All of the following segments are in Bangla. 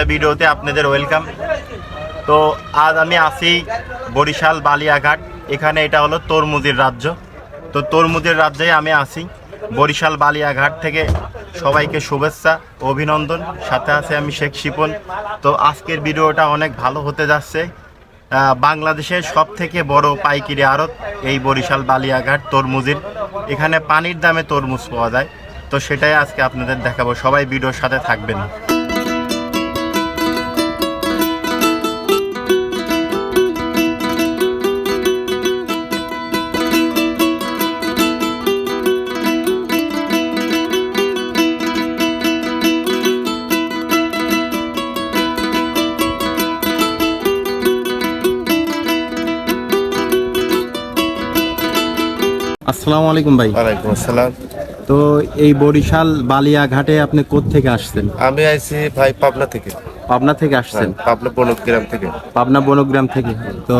একটা ভিডিওতে আপনাদের ওয়েলকাম তো আজ আমি আসি বরিশাল বালিয়াঘাট। এখানে এটা হলো তরমুজের রাজ্য। তো তরমুজের রাজ্যে আমি আসি বরিশাল বালিয়াঘাট থেকে সবাইকে শুভেচ্ছা, অভিনন্দন। সাথে আছে আমি শেখ শিপন। তো আজকের ভিডিওটা অনেক ভালো হতে যাচ্ছে। বাংলাদেশের সব থেকে বড় পাইকিরি আড়ত এই বরিশাল বালিয়াঘাট তরমুজের। এখানে পানির দামে তরমুজ পাওয়া যায়। তো সেটাই আজকে আপনাদের দেখাবো। সবাই ভিডিওর সাথে থাকবেন। আসসালামু আলাইকুম ভাই। ওয়ালাইকুম আসসালাম। তো এই বরিশাল বালিয়াঘাটে আপনি থেকে আসছেন? আমি আইছি ভাই পাবনা থেকে। পাবনা থেকে আসছেন? পাবনা বনগ্রাম থেকে। পাবনা বনগ্রাম থেকে। তো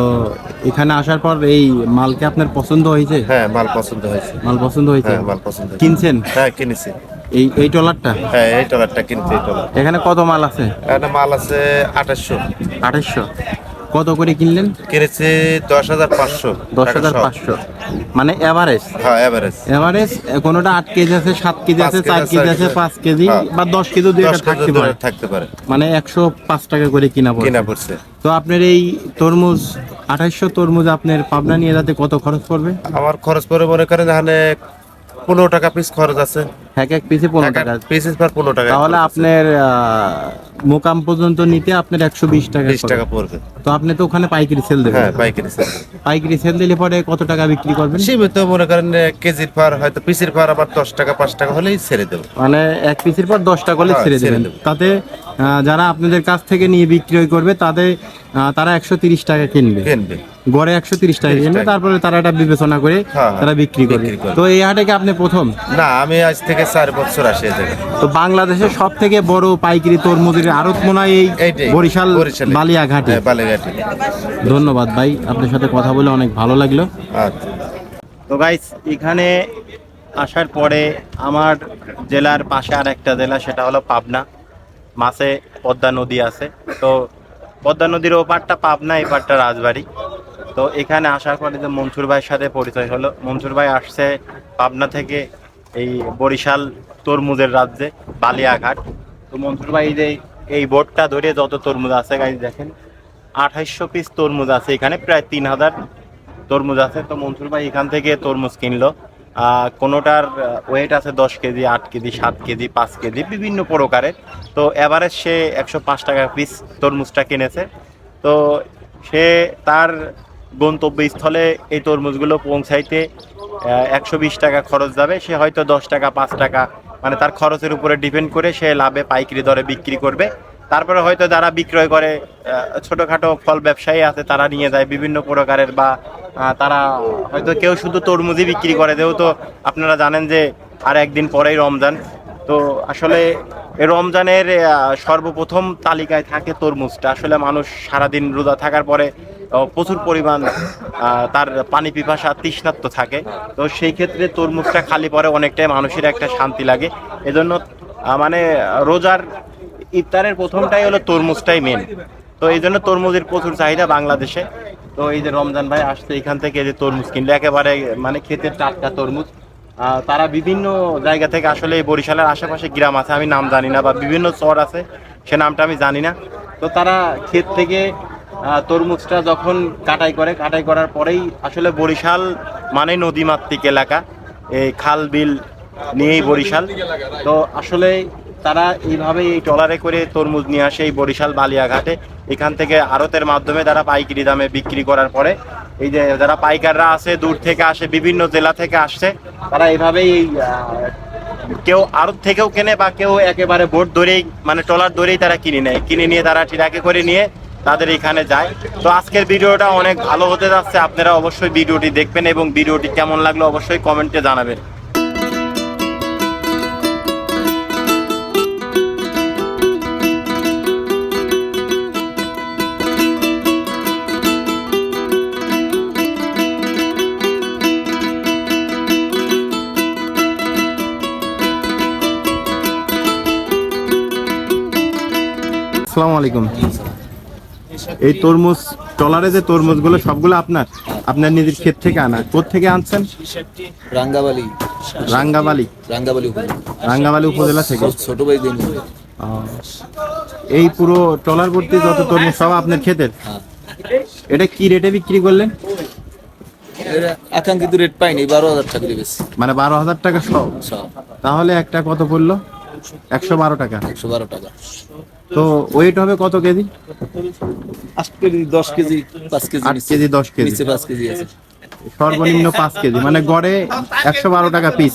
এখানে আসার পর এই মালকে আপনার পছন্দ হয়েছে? হ্যাঁ মাল পছন্দ হয়েছে। মাল পছন্দ হয়েছে? হ্যাঁ মাল পছন্দ কিনছেন? হ্যাঁ কিনেছি। এই এই ট্রলারটা? হ্যাঁ এই টলারটা কিনছি এই টলার এখানে কত মাল আছে? এখানে মাল আছে আঠাশশো। আঠাশশো। কত করে কিনলেন? কিনেছি দশ হাজার পাঁচশো দশ হাজার পাঁচশো। মানে এভারেজ হ্যাঁ এভারেজ এভারেজ কোনোটা আট কেজি আছে সাত কেজি আছে চার কেজি আছে পাঁচ কেজি হ্যাঁ। বা দশ কেজি দুই থাকতে পারে। থাকতে পারে। মানে একশো পাঁচ টাকা করে কিনা কিনা পড়ছে। তো আপনার এই তরমুজ আঠাইশশো তরমুজ আপনার পাবনা নিয়ে যাতে কত খরচ পড়বে? আমার খরচ পরে মনে করেন এখানে পনেরো টাকা পিস খরচ আছে। এক এক পিসে পনেরো টাকা। পিসেস পার পনেরো টাকা তাহলে আপনার মোকাম পর্যন্ত নিতে আপনার একশো বিশ টাকা বিশ টাকা পড়বে। তো আপনি তো ওখানে পাইকারি সেল দেবেন। হ্যাঁ পাইকারি সেল। পাইকারি সেল দিলে পরে কত টাকা বিক্রি করবেন? সীমিত মনে করেন কেজির পার হয়তো পিসের পার আবার দশ টাকা পাঁচ টাকা হলেই ছেড়ে দেবো। মানে এক পিসের পর দশ টাকা করে হ্যাঁ, ছেড়ে দেবেন। তাতে যারা আপনাদের কাছ থেকে নিয়ে বিক্রয় করবে তাদের তারা একশো তিরিশ টাকা কিনবে। কিনবে। গড়ে একশো তিরিশ টাকা কিনবে। তারপরে তারা এটা বিবেচনা করে হ্যাঁ, তারা বিক্রি করবে। বিক্রি করবে। তো এই হাটে কি আপনি প্রথম? না আমি আজ থেকে চার বছর আসি তো বাংলাদেশের সব থেকে বড় পাইকারি তরমুজের আড়ত মনে হয় এই বরিশাল। বালিয়াঘাটে। হ্যাঁ, বালিয়াঘাটে। ধন্যবাদ ভাই আপনার সাথে কথা বলে অনেক ভালো লাগল। আচ্ছা। তো গাইস এখানে আসার পরে আমার জেলার পাশে আর একটা জেলা সেটা হলো পাবনা। মাসে পদ্মা নদী আছে। তো পদ্মা নদীর ওপারটা পাবনা এই পারটা রাজবাড়ি। তো এখানে আসার পরে যে মনসুর ভাইয়ের সাথে পরিচয় হলো মনসুর ভাই আসছে পাবনা থেকে এই বরিশাল তরমুজের রাজ্যে, বালিয়াঘাট। তো মনসুর ভাই যে এই বোর্ডটা ধরে যত তরমুজ আছে, গাইজ দেখেন, আঠাইশশো পিস তরমুজ আছে, এখানে প্রায় তিন হাজার তরমুজ আছে। তো মনসুর ভাই, এখান থেকে তরমুজ কিনলো। কোনোটার ওয়েট আছে দশ কেজি, আট কেজি, সাত কেজি, পাঁচ কেজি, বিভিন্ন প্রকারের। তো এভারেজ সে একশো পাঁচ টাকা পিস তরমুজটা কিনেছে। তো সে তার গন্তব্যস্থলে এই তরমুজগুলো পৌঁছাইতে একশো বিশ টাকা খরচ যাবে। সে হয়তো দশ টাকা, পাঁচ টাকা মানে তার খরচের উপরে ডিপেন্ড করে সে লাভে পাইকারি দরে বিক্রি করবে। তারপরে হয়তো যারা বিক্রয় করে ছোটোখাটো ফল ব্যবসায়ী আছে, তারা নিয়ে যায় বিভিন্ন প্রকারের বা তারা হয়তো কেউ শুধু তরমুজই বিক্রি করে। যেহেতু আপনারা জানেন যে আর একদিন পরেই রমজান, তো আসলে রমজানের সর্বপ্রথম তালিকায় থাকে তরমুজটা। আসলে মানুষ সারাদিন রোজা থাকার পরে প্রচুর পরিমাণ তার পানি পিপাসা তৃষ্ণাত্ম থাকে। তো সেই ক্ষেত্রে তরমুজটা খালি পরে অনেকটাই মানুষের একটা শান্তি লাগে। এজন্য মানে রোজার ইফতারের প্রথমটাই হলো তরমুজটাই মেন তো এই জন্য তরমুজের প্রচুর চাহিদা বাংলাদেশে। তো এই যে রমজান ভাই আসছে এখান থেকে যে তরমুজ কিনলে, একেবারে মানে ক্ষেতের টাটকা তরমুজ। তারা বিভিন্ন জায়গা থেকে আসলে বরিশালের আশেপাশে গ্রাম আছে, আমি নাম জানি না বা বিভিন্ন চর আছে, সে নামটা আমি জানি না। তো তারা ক্ষেত থেকে তরমুজটা যখন কাটাই করে, কাটাই করার পরেই আসলে বরিশাল মানে নদীমাতৃক এলাকা। এই খাল, বিল নিয়েই বরিশাল। তো আসলে তারা এইভাবে এই ট্রলারে করে তরমুজ নিয়ে আসে এই বরিশাল বালিয়াঘাটে। এখান থেকে আড়তের মাধ্যমে তারা পাইকারি দামে বিক্রি করার পরে এই যে যারা পাইকাররা আছে, দূর থেকে আসে, বিভিন্ন জেলা থেকে আসছে, তারা এইভাবেই এই কেউ আড়ত থেকেও কেনে বা কেউ একেবারে বোট ধরেই মানে ট্রলার ধরেই তারা কিনে নেয়। কিনে নিয়ে তারা ট্রাকে করে নিয়ে তাদের এখানে যায়। তো আজকের ভিডিওটা অনেক ভালো হতে যাচ্ছে। আপনারা অবশ্যই ভিডিওটি দেখবেন এবং ভিডিওটি কেমন লাগল অবশ্যই কমেন্টে জানাবেন। আসসালামু আলাইকুম। এই তরমুজ টলারে যে তরমুজগুলো সবগুলো আপনার আপনার নিজের ক্ষেত থেকে আনা। থেকে আনছেন? রাঙ্গাবালি। রাঙ্গাবালি। রাঙ্গাবালি উপজেলা। রাঙ্গাবালি উপজেলা থেকে। ছোট ভাই দিন। এই পুরো টলার ভর্তি যত তরমুজ সব আপনার ক্ষেতের? হ্যাঁ। এটা কি রেটে বিক্রি করলেন? আকাঙ্ক্ষিত রেট পাইনি বারো হাজার টাকা দিয়ে মানে বারো হাজার টাকা সব। সব। তাহলে একটা কত পড়ল? একশো বারো টাকা। একশো বারো টাকা। তো ওয়েট হবে কত কেজি? আট কেজি দশ কেজি পাঁচ কেজি আট কেজি দশ কেজি। পাঁচ কেজি আছে। সর্বনিম্ন পাঁচ কেজি মানে গড়ে একশো বারো টাকা পিস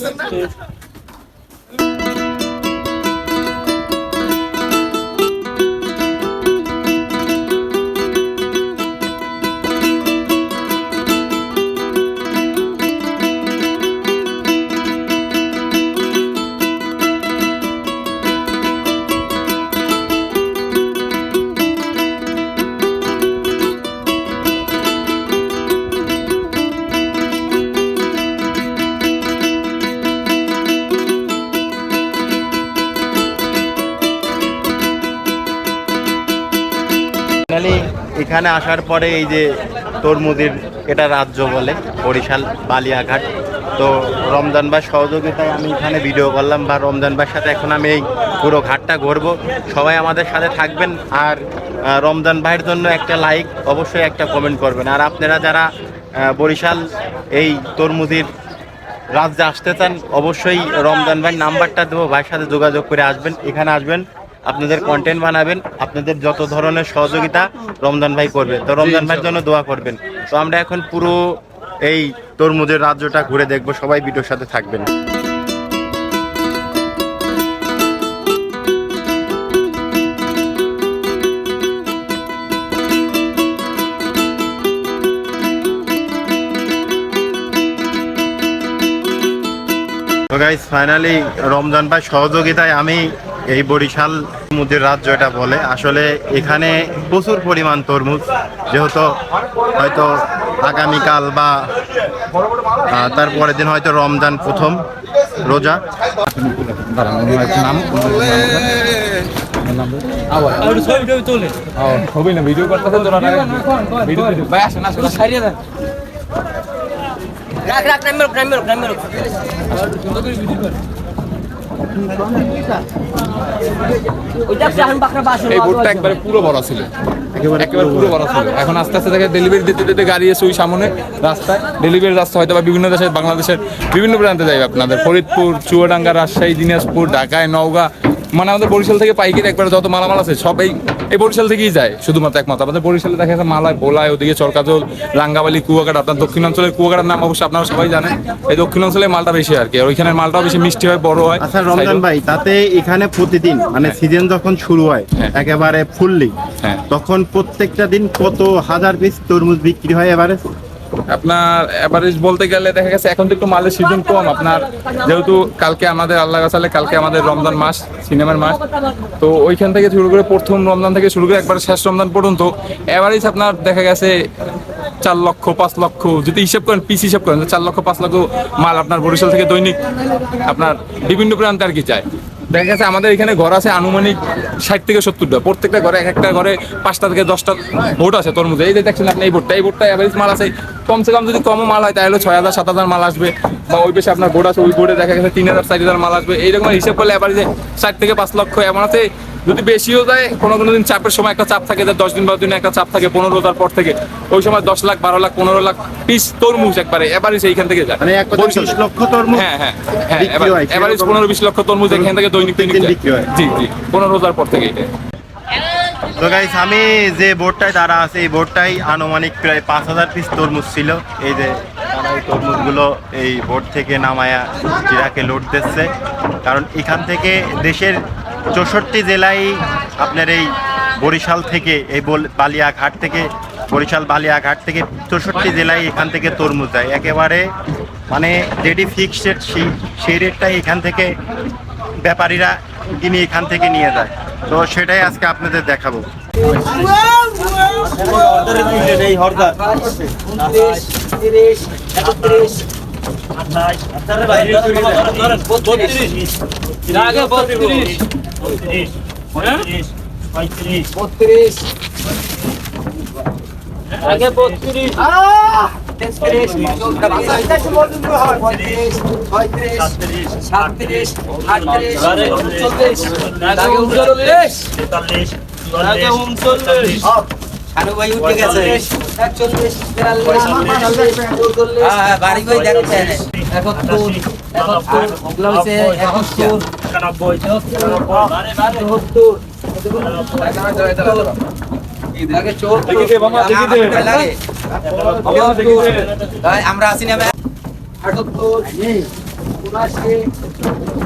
এখানে আসার পরে এই যে তরমুজের এটা রাজ্য বলে, বরিশাল, বালিয়াঘাট। তো রমজান ভাই সহযোগিতায় আমি এখানে ভিডিও করলাম বা রমজান ভাইয়ের সাথে এখন আমি এই পুরো ঘাটটা ঘুরবো। সবাই আমাদের সাথে থাকবেন আর রমজান ভাইয়ের জন্য একটা লাইক অবশ্যই একটা কমেন্ট করবেন। আর আপনারা যারা বরিশাল এই তরমুজের রাজ্যে আসতে চান, অবশ্যই রমজান ভাই নাম্বারটা দেবো, ভাইয়ের সাথে যোগাযোগ করে আসবেন। এখানে আসবেন আপনাদের কন্টেন্ট বানাবেন, আপনাদের যত ধরনের সহযোগিতা রমজান ভাই করবে। তো রমজান ভাইয়ের জন্য দোয়া করবেন। তো আমরা এখন পুরো এই তরমুজের রাজ্যটা ঘুরে দেখব, সবাই ভিডিওর সাথে থাকবেন। তো গাইস ফাইনালি রমজান ভাই সহযোগিতায় আমি এই বরিশাল তরমুজের রাজ্য এটা বলে। আসলে এখানে প্রচুর পরিমাণ তরমুজ যেহেতু হয়তো আগামীকাল বা তারপরের দিন হয়তো রমজান প্রথম রোজা। ছবি না ভিডিও করতেছে তোরা ভিডিও ভাই আসেন আসেন রাখ রাখ নামের নামের নামের ওইটা এখন বাকরা বাসন এই একবারে পুরো বড় ছিল। একেবারে পুরো বড় ছিল। এখন আস্তে আস্তে দেখে ডেলিভারি দিতে দিতে গাড়ি এসে ওই সামনে রাস্তায় ডেলিভারি রাস্তা হয়তো বা বিভিন্ন দেশের বাংলাদেশের বিভিন্ন প্রান্তে যাবে। আপনাদের ফরিদপুর চুয়াডাঙ্গা রাজশাহী দিনাজপুর ঢাকায় নওগাঁ মানে আমাদের বরিশাল থেকে পাইকারি একবারে যত মালামাল আছে সব এই এই বরিশাল থেকেই যায় শুধুমাত্র একমাত্র। আমাদের বরিশালে দেখা যাচ্ছে মালায় বোলায় ওদিকে চরকাজল রাঙ্গাবালি কুয়াকাটা আপনার দক্ষিণাঞ্চলের কুয়াকাটার নাম অবশ্যই আপনারা সবাই জানেন। এই দক্ষিণাঞ্চলের মালটা বেশি আর কি আর ওইখানের মালটাও বেশি মিষ্টি হয় বড় হয়। আচ্ছা রমজান ভাই তাতে এখানে প্রতিদিন মানে সিজন যখন শুরু হয় হ্যাঁ। একেবারে ফুললি হ্যাঁ। তখন প্রত্যেকটা দিন কত হাজার পিস তরমুজ বিক্রি হয় এবারে আপনার অ্যাভারেজ বলতে গেলে দেখা গেছে এখন তো একটু মালের সিজন কম। আপনার যেহেতু কালকে আমাদের আল্লাহ গাছালে কালকে আমাদের রমজান মাস, সিনেমার মাস। তো ওইখান থেকে শুরু করে প্রথম রমজান থেকে শুরু করে একবার শেষ রমজান পর্যন্ত অ্যাভারেজ আপনার দেখা গেছে চার লক্ষ, পাঁচ লক্ষ, যদি হিসাব করেন, পিস হিসাব করেন, চার লক্ষ, পাঁচ লক্ষ মাল আপনার বরিশাল থেকে দৈনিক আপনার বিভিন্ন প্রান্তে আর কি যায়। দেখা গেছে আমাদের এখানে ঘর আছে আনুমানিক ষাট থেকে সত্তরটা। প্রত্যেকটা ঘরে এক একটা ঘরে পাঁচটা থেকে দশটা ভোট আছে তরমুজে। এই যে দেখছেন আপনি এই ভোটটা এই ভোটটা অ্যাভারেজ মাল আছে। কমসে কম যদি কমও মাল হয়, তাহলে ছয় হাজার, সাত হাজার মাল আসবে। বা ওই পেশে আপনার ভোট আছে, ওই ভোটে দেখা গেছে তিন হাজার, চার হাজার মাল আসবে। এইরকম হিসেব করলে অ্যাভারেজে ষাট থেকে পাঁচ লক্ষ এমন আছে। যদি বেশিও যায় কোনো কোনো দিন চাপের সময় একটা চাপ থাকে যে দশ দিন বারো দিনে একটা চাপ থাকে পনেরো রোজার পর থেকে। ওই সময় দশ লাখ বারো লাখ পনেরো লাখ পিস তরমুজ একবারে এভারেজ এইখান থেকে যায়। মানে লক্ষ তরমুজ হ্যাঁ হ্যাঁ হ্যাঁ এভারেজ পনেরো বিশ লক্ষ তরমুজ এখান থেকে দৈনিক দৈনিক। জি জি পনেরো রোজার পর থেকে এটা। তো গাইস আমি যে বোর্ডটায় তারা আছে এই বোর্ডটাই আনুমানিক প্রায় পাঁচ হাজার পিস তরমুজ ছিল। এই যে তারা এই তরমুজগুলো এই বোর্ড থেকে নামায়া ইরাকে লোড দিচ্ছে। কারণ এখান থেকে দেশের চৌষট্টি জেলায় আপনার এই বরিশাল থেকে এই বল- বালিয়াঘাট থেকে, বরিশাল বালিয়াঘাট থেকে চৌষট্টি জেলায় এখান থেকে তরমুজ যায় একেবারে মানে যেটি ফিক্সড সেই রেটটাই এখান থেকে ব্যাপারীরা কিনে এখান থেকে নিয়ে যায়। তো সেটাই আজকে আপনাদের দেখাবো। তিরিশ, একত্রিশ বত্রিশ আগে বত্রিশ তেত্রিশ পঁয়ত্রিশ ছয়ত্রিশ সাতত্রিশ আটত্রিশ উনচল্লিশ আগে উনচল্লিশ আগে উনচল্লিশ শানু ভাই উঠে গেছে। একচল্লিশ বিয়াল্লিশ বাড়ি ভাই দেখছেন একাত্তর একাত্তর ওগুলো হচ্ছে একাত্তর চুয়াত্তর চুয়াত্তর আমরা আছি না আটাত্তর উনআশি আশি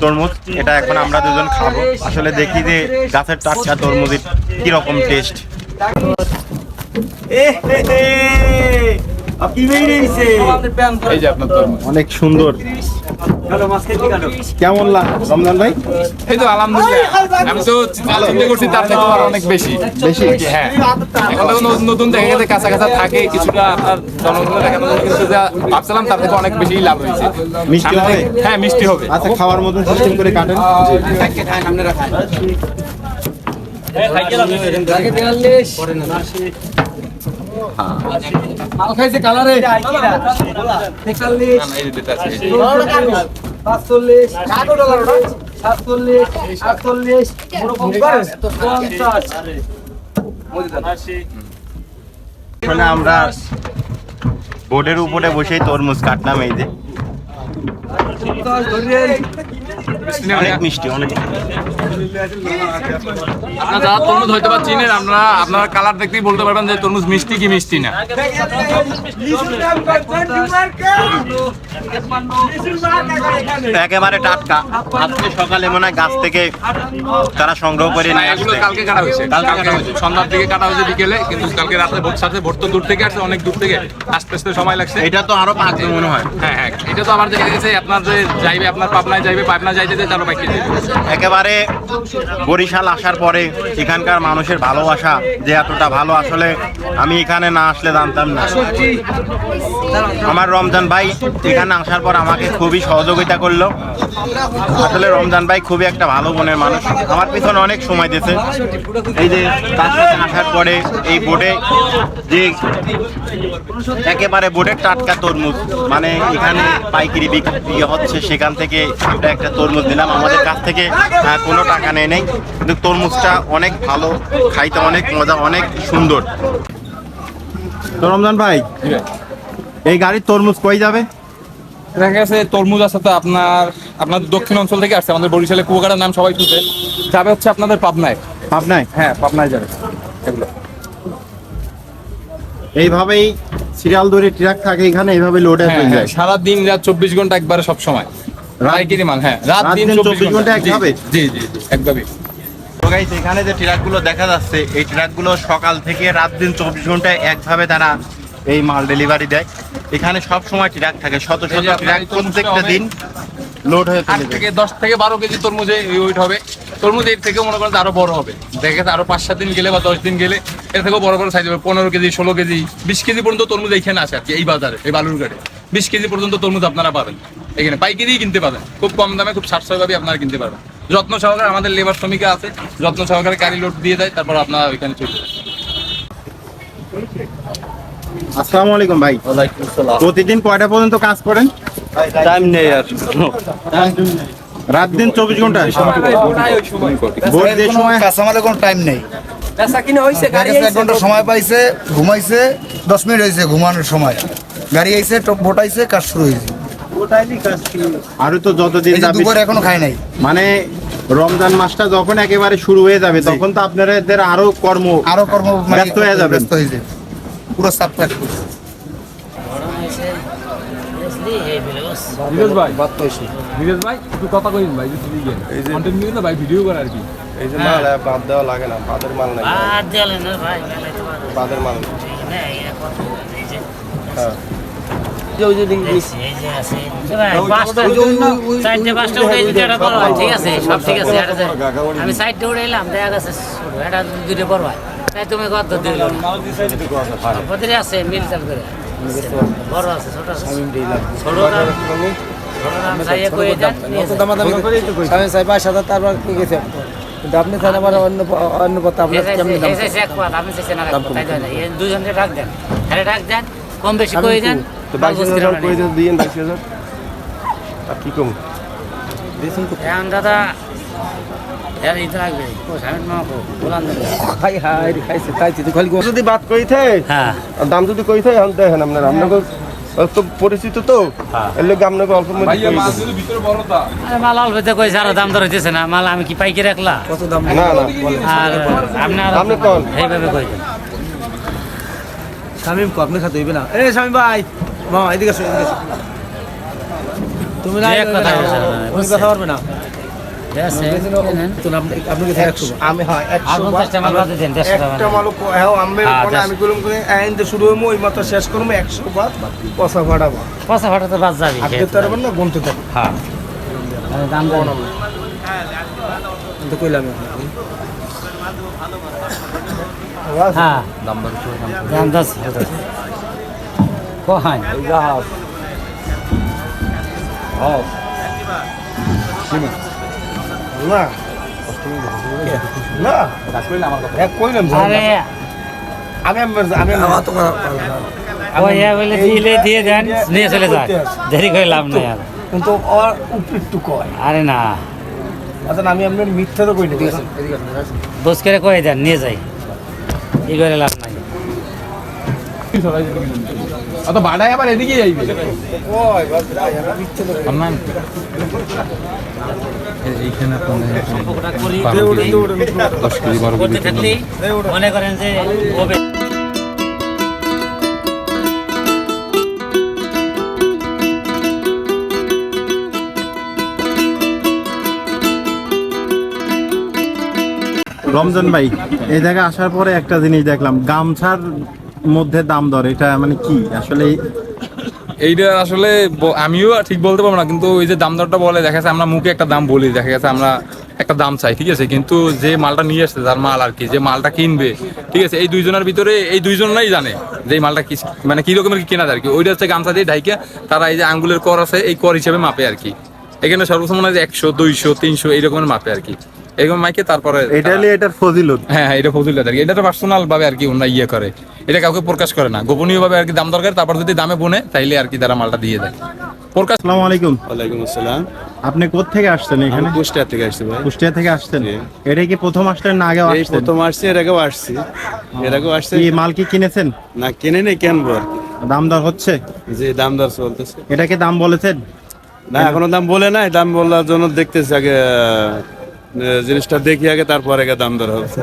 তরমুজ এটা এখন আমরা দুজন খাব। আসলে দেখি যে গাছের টাটকা তরমুজের কীরকম টেস্ট অনেক সুন্দর। কেমন রমজান ভাই? এই তো আলহামদুলিল্লাহ। আমি তো চিন্তা করছি তার থেকে আরও অনেক বেশি। বেশি? হ্যাঁ। এখন তো নতুন নতুন দেখা গেছে কাঁচা কাঁচা থাকে কিছুটা আপনার জনগণের দেখানো কিন্তু যা ভাবছিলাম তার থেকে অনেক বেশি লাভ হয়েছে মিষ্টি হবে? হ্যাঁ মিষ্টি হবে। আচ্ছা খাওয়ার মতন সিস্টেম করে কাটেন। মাল খাইছে কালারে। পাঁচচল্লিশ সাতচল্লিশ আটচল্লিশ পঞ্চাশ। মানে আমরা বোর্ডের উপরে বসেই তরমুজ কাটলাম এই যে। অনেক মিষ্টি অনেক। আপনারা যারা তরমুজ হয়তো বা চিনেন আমরা আপনারা কালার দেখতেই বলতে পারবেন যে তরমুজ মিষ্টি কি মিষ্টি না। একেবারে টাটকা। আজকে সকালে মনে হয় গাছ থেকে তারা সংগ্রহ করে নিয়ে আসছে। কালকে কাটা হয়েছে। কালকে কাটা হয়েছে। সন্ধ্যার দিকে কাটা হয়েছে বিকেলে কিন্তু কালকে রাতে ভোর সাথে ভোর তো দূর থেকে আসছে অনেক দূর থেকে আসতে আসতে সময় লাগছে। এটা তো আরও পাকবে মনে হয়। হ্যাঁ হ্যাঁ এটা তো আমার দেখা গেছে আপনার যে যাইবে আপনার পাবনায় যাইবে পাবনা যাইতে যে তারও পাইকে যাবে একেবারে বরিশাল আসার পরে এখানকার মানুষের ভালোবাসা যে এতটা ভালো, আসলে আমি এখানে না আসলে জানতাম না। আমার রমজান ভাই এখানে আসার পর আমাকে খুবই সহযোগিতা করল। আসলে রমজান ভাই খুবই একটা ভালো মনের মানুষ। আমার পিছনে অনেক সময় দিয়েছে। এই যে আসার পরে এই বোর্ডে যে একেবারে বোর্ডের টাটকা তরমুজ মানে এখানে পাইকারি বিক্রি হচ্ছে, সেখান থেকে আমরা একটা তরমুজ দিলাম আমাদের কাছ থেকে কোনো টাকা নেই নেই কিন্তু তরমুজটা অনেক ভালো খাইতে অনেক মজা অনেক সুন্দর। তো রমজান ভাই এই গাড়ির তরমুজ কই যাবে? দেখা গেছে তরমুজ আছে তো আপনার আপনাদের দক্ষিণ অঞ্চল থেকে আসছে আমাদের বরিশালে কুয়াকাটার নাম সবাই শুনছে। যাবে হচ্ছে আপনাদের পাবনায়। পাবনায়? হ্যাঁ পাবনায় যাবে। এগুলো। এইভাবেই সিরিয়াল ধরে ট্রাক থাকে এখানে এইভাবে লোডে হ্যাঁ চলে হ্যাঁ যায়। সারা দিন রাত চব্বিশ ঘণ্টা একবারে সব সময়। পাইকারি মাল হ্যাঁ রাত দিন চব্বিশ 24 ঘণ্টা। একভাবে? জি জি গাইস এখানে যে ট্রাকগুলো দেখা যাচ্ছে এই ট্রাকগুলো সকাল থেকে রাত দিন চব্বিশ ঘন্টায় একভাবে তারা এই মাল ডেলিভারি দেয়। এখানে সব সময় ট্রাক থাকে শত শত আপনার ট্রাক প্রত্যেকটা দিন লোড হয়ে আট থেকে দশ থেকে বারো কেজি তরমুজে ওয়েট হবে। তরমুজ এর থেকেও মনে করেন আরও বড় হবে। দেখা আরও পাঁচ সাত দিন গেলে বা দশ দিন গেলে এর থেকেও বড় বড় সাইজ হবে। পনেরো কেজি ষোলো কেজি বিশ কেজি পর্যন্ত তরমুজ এইখানে আসে আর কি এই বাজারে এই বালুরঘাটে। বিশ কেজি পর্যন্ত তরমুজ আপনারা পাবেন। এখানে পাইকারি কিনতে পাবেন। খুব কম দামে খুব সাশ্রয়ভাবে আপনারা কিনতে পারবেন। যত্ন সহকারে আমাদের লেবার শ্রমিকা আছে যত্ন সহকারে গাড়ি লোড দিয়ে দেয় তারপর আপনারা ওইখানে চলে। আসসালামু আলাইকুম ভাই। প্রতিদিন কয়টা পর্যন্ত কাজ করেন? টাইম নেই আর। রাত দিন চব্বিশ ঘণ্টা? ভোর যে সময়। কোনো টাইম নেই। এক ঘণ্টা সময় পাইছে ঘুমাইছে দশ মিনিট হয়েছে ঘুমানোর সময়। গাড়ি আইছে টপ ভোটাইছে কাজ শুরু হয়েছে। আরও তো যতদিন যাবে দুপুরে এখনও খাই নাই। মানে রমজান মাসটা যখন একেবারে শুরু হয়ে যাবে তখন তো আপনাদের আরও কর্ম আরও কর্ম মানে ব্যস্ত হয়ে যাবেন। ব্যস্ত হয়েছে পুরো সাপ থাকবে নীরজ ভাই নীরজ ভাই একটু কথা কইন ভাই যে তুমি কন্টেন্ট নিয়ে না ভাই ভিডিও করা আর কি। এই যে মাল বাদ দেওয়া লাগে না বাদের মাল নাই। বাদ দিলে না ভাই মেলে তো বাদ বাদের মাল। এই যে দেখছি, এই যে আছে। পাঁচটা চারটে পাঁচটা উঠে যদি একটা বড় হয়, ঠিক আছে সব ঠিক আছে এটা আমি সাইডটা উঠে দেখা গেছে এটা দুটো বড় হয়। তাই তুমি কত দিল প্রতিটা আছে মিল চাল করে। বড় আছে ছোট আছে। ছোট দাম ছোট দাম চাইয়ে কয়ে দেন নিয়ে যান। আমি চাই পাঁচ হাজার তারপর কি গেছে? কিন্তু আপনি আবার অন্য অন্য পথে আপনার দাম আপনি দুজনকে ডাক দেন। দেন কম বেশি কয়ে দেন তো বাইশ হাজার করে দিয়ে দিন বাইশ হাজার? আর কি কম? এখন দাদা। খাইছে তুই খালি যদি বাদ হ্যাঁ। আর দাম যদি কই থাকে আমি দেখেন আপনার। আপনাকে তো পরিচিত তো এর লোক আপনাকে অল্প মাল অল্প দাম না। মাল আমি কি পাইকে রাখলা কত দাম না না আর আপনার আপনি কোন? এইভাবে কই? দেন শামিম কো আপনি খাতে হইবে না। এ শামিম ভাই। মামা এদিকে আসো এদিকে আসো। তুমি না কথা বলছে তুমি কথা পারবে না। হয় হ্যাঁ হ্যাঁ, শুরু হইমু ওই মাত্র শেষ করব একশো বাদ পয়সা ভাড়াবো পয়সা ফাটা বাদ যাবি আজকে তো না গুনতে থাকব হ্যাঁ। দাম তো কইলাম আপনাকে। হ্যাঁ। দাম দশ কোহান না না এক কইলাম আরে আমি আমি- আমি আমার তো ইয়া বলে দিলে দিয়ে দেন নিয়ে চলে যাক দেরি করে লাভ নাই আর কিন্তু ওর উপৃক্ত কয় আরে না আচ্ছা আমি আপনার মিথ্যা তো কই না। বস করে কয়ে দেন নিয়ে যাই এই করে লাভ নাই অত বাড়ায় আবার এদিকে যাইবে। এইখানে দশ কেজি বারো মনে করেন যে রমজান ভাই এই জায়গায় আসার পরে একটা জিনিস দেখলাম গামছার মধ্যে দাম দর, এটা মানে কি? আসলে এইটা আসলে আমিও ঠিক বলতে পারব না, কিন্তু ওই যে দাম দরটা বলে, দেখা যাচ্ছে আমরা মুখে একটা দাম বলি, দেখা গেছে আমরা একটা দাম চাই, ঠিক আছে? কিন্তু যে মালটা নিয়ে আসছে, যার মাল আর কি, যে মালটা কিনবে, ঠিক আছে? এই দুইজনের ভিতরে, এই দুইজনরাই জানে যে মালটা কি মানে কি রকমের কি কেনা যায় আর কি। ওইটা হচ্ছে গামছা দিয়ে ঢাইকে, তারা এই যে আঙ্গুলের কর আছে, এই কর হিসেবে মাপে আর কি। এখানে সর্বোচ্চ মনে হয় একশো, দুইশো, তিনশো, এই রকমের মাপে আর কি। এরকম মাইকে তারপরে এটা হলে এটার ফজিলত। হ্যাঁ হ্যাঁ এটা ফজুল আর কি। এটা পার্সোনাল ভাবে আর কি ওনারা ইয়ে করে। এটা কাউকে প্রকাশ করে না। গোপনীয় ভাবে আর কি দাম দরকার। তারপর যদি দামে বনে তাইলে আর কি তারা মালটা দিয়ে দেয়। প্রকাশ আসসালামু আলাইকুম। ওয়ালাইকুম আসসালাম। আপনি কোত্থেকে আসছেন এখানে? কুষ্টিয়া থেকে আসছি ভাই। কুষ্টিয়া থেকে আসছেন? এটা কি প্রথম আসলেন না আগেও এই আসছেন? প্রথম আসছি এর আগেও আসছি। এর আগেও আসছে। কি মাল কি কিনেছেন? না কিনে নেই কেনবো আর কি। দাম দর হচ্ছে? যে দাম দর চলতেছে। এটা কি দাম বলেছেন? না এখনও দাম বলে নাই। দাম বলার জন্য দেখতেছি আগে জিনিসটা দেখি আগে তারপরে দাম দর হচ্ছে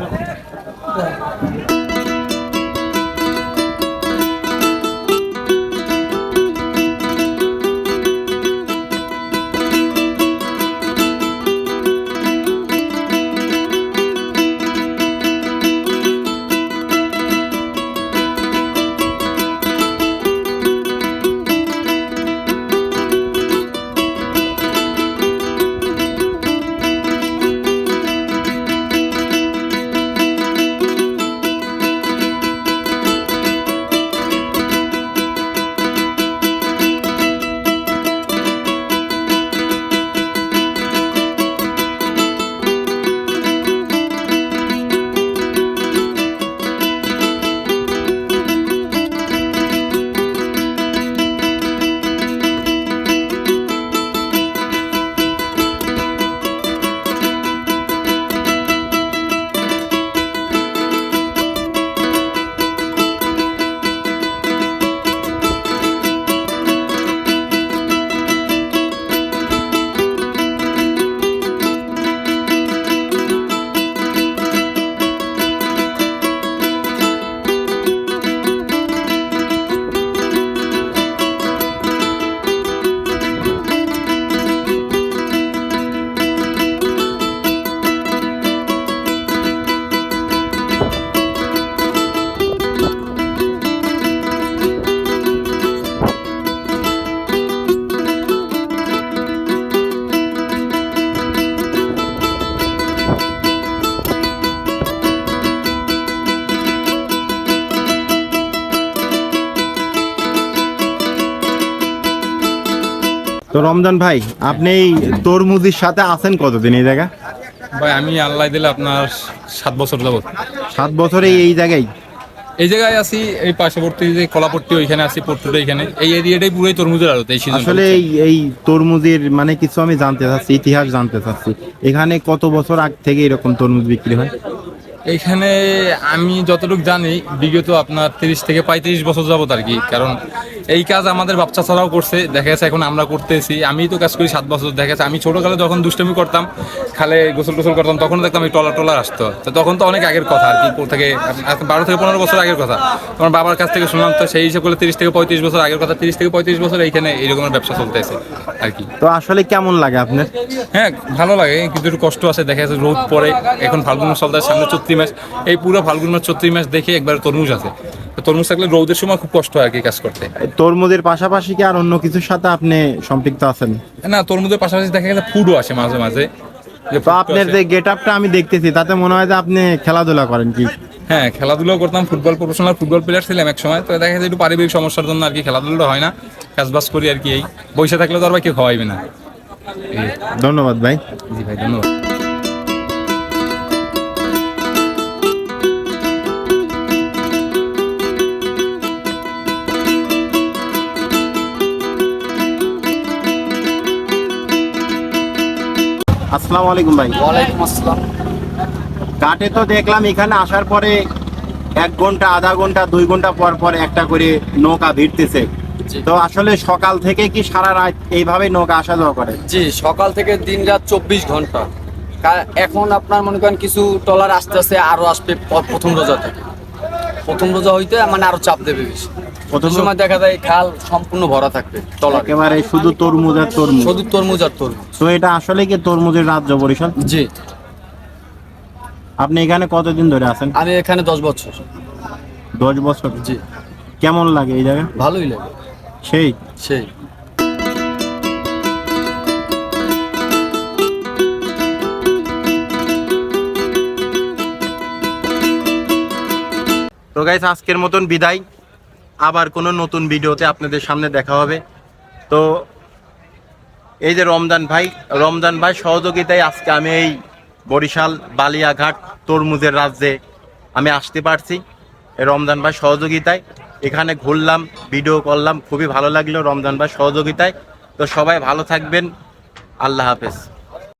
তো রমজান ভাই আপনি এই তরমুজের সাথে আছেন কতদিন এই জায়গা ভাই আমি আল্লাহ দিলে আপনার সাত বছর যাবত। সাত বছরে এই জায়গায়? এই জায়গায় আছি এই পার্শ্ববর্তী যে কলাপট্টি ওইখানে আছি পট্টুটা এখানে। এই এরিয়াটাই পুরোই তরমুজের আড়ত এই সিজন আসলে এই এই তরমুজের মানে কিছু আমি জানতে চাচ্ছি ইতিহাস জানতে চাচ্ছি। এখানে কত বছর আগ থেকে এরকম তরমুজ বিক্রি হয়? এইখানে আমি যতটুকু জানি বিগত আপনার তিরিশ থেকে পঁয়ত্রিশ বছর যাবত আর কি কারণ এই কাজ আমাদের বাচ্চা ছাড়াও করছে দেখা যাচ্ছে এখন আমরা করতেছি আমি তো কাজ করি সাত বছর দেখা যাচ্ছে আমি ছোটোকালে যখন দুষ্টমি করতাম খালে গোসল টোসল করতাম তখন দেখতাম এই টলার টলার আসতো। তো তখন তো অনেক আগের কথা আর কি থেকে আজ বারো থেকে পনেরো বছর আগের কথা। তোমার বাবার কাছ থেকে শুনলাম তো সেই হিসাব করলে তিরিশ থেকে পঁয়ত্রিশ বছর আগের কথা তিরিশ থেকে পঁয়ত্রিশ বছর এইখানে এইরকমের ব্যবসা চলতেছে আর কি। তো আসলে কেমন লাগে আপনার? হ্যাঁ ভালো লাগে কিন্তু একটু কষ্ট আছে দেখা যাচ্ছে রোদ পরে এখন ফাল্গুন চলতে সামনে চৈত্রি মাস এই পুরো ফাল্গুন মাস চৈত্রি মাস দেখে একবার তরমুজ আছে। তরমুজ থাকলে রৌদের সময় খুব কষ্ট হয় আর কি কাজ করতে। তরমুজের পাশাপাশি কি আর অন্য কিছুর সাথে আপনি সম্পৃক্ত আছেন? না তরমুজের পাশাপাশি দেখা গেছে ফুডও আসে মাঝে মাঝে। তো আপনার যে গেট আপটা আমি দেখতেছি তাতে মনে হয় যে আপনি খেলাধুলা করেন কি? হ্যাঁ খেলাধুলাও করতাম ফুটবল প্রফেশনাল ফুটবল প্লেয়ার ছিলাম এক সময়। তো দেখা যাচ্ছে একটু পারিবারিক সমস্যার জন্য আর কি খেলাধুলা হয় না। কাজবাজ করি আর কি এই। বসে থাকলে তো আর কেউ খাওয়াইবে না। ধন্যবাদ ভাই। জি ভাই ধন্যবাদ। আসসালামু আলাইকুম ভাই। ওয়ালাইকুম আসসালাম। ঘাটে তো দেখলাম এখানে আসার পরে এক ঘণ্টা আধা ঘণ্টা দুই ঘণ্টা পর পর একটা করে নৌকা ভিড়তেছে। তো আসলে সকাল থেকে কি সারা রাত এইভাবে নৌকা আসা যাওয়া করে? জি সকাল থেকে দিন রাত চব্বিশ ঘণ্টা। এখন আপনার মনে করেন কিছু টলার আস্তে আস্তে আরও আসবে প্রথম রোজা থেকে। প্রথম রোজা হইতে মানে আরও চাপ দেবে বেশি। প্রথম সময় দেখা যায় খাল সম্পূর্ণ ভরা থাকবে টলার একেবারে শুধু তরমুজ আর তরমুজ। শুধু তরমুজ আর তরমুজ। তো এটা আসলে কি তরমুজের রাজ্য বরিশাল? জি। আপনি এখানে কতদিন ধরে আছেন? আমি এখানে দশ বছর। দশ বছর। জি। কেমন লাগে এই জায়গা? ভালোই লাগে। সেই? সেই। তো গাইস আজকের মতন বিদায়। আবার কোনো নতুন ভিডিওতে আপনাদের সামনে দেখা হবে। তো এই যে রমজান ভাই রমজান ভাই সহযোগিতায় আজকে আমি এই বরিশাল বালিয়াঘাট তরমুজের রাজ্যে আমি আসতে পারছি। রমজান ভাই সহযোগিতায় এখানে ঘুরলাম, ভিডিও করলাম, খুবই ভালো লাগল রমজান ভাই সহযোগিতায়। তো সবাই ভালো থাকবেন। আল্লাহ হাফেজ।